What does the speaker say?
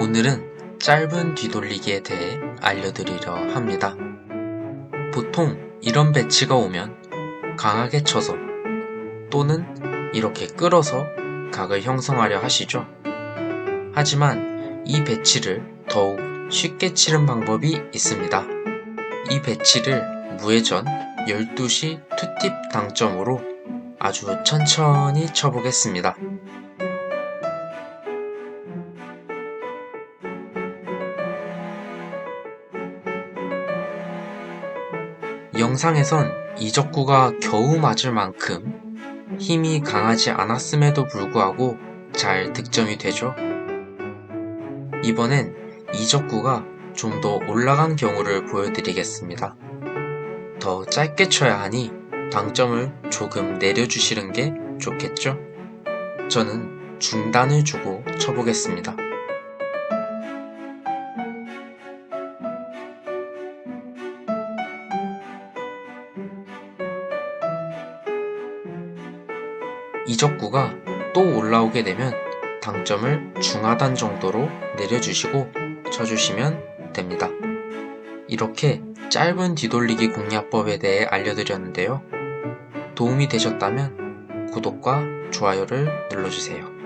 오늘은 짧은 뒤돌리기에 대해 알려드리려 합니다. 보통 이런 배치가 오면 강하게 쳐서 또는 이렇게 끌어서 각을 형성하려 하시죠. 하지만 이 배치를 더욱 쉽게 치는 방법이 있습니다. 이 배치를 무회전 12시 투팁 당점으로 아주 천천히 쳐보겠습니다. 영상에선 이적구가 겨우 맞을 만큼 힘이 강하지 않았음에도 불구하고 잘 득점이 되죠. 이번엔 이적구가 좀 더 올라간 경우를 보여드리겠습니다. 더 짧게 쳐야 하니 당점을 조금 내려주시는 게 좋겠죠? 저는 중단을 주고 쳐보겠습니다. 이적구가 또 올라오게 되면 당점을 중하단 정도로 내려주시고 쳐주시면 됩니다. 이렇게 짧은 뒤돌리기 공략법에 대해 알려드렸는데요. 도움이 되셨다면 구독과 좋아요를 눌러주세요.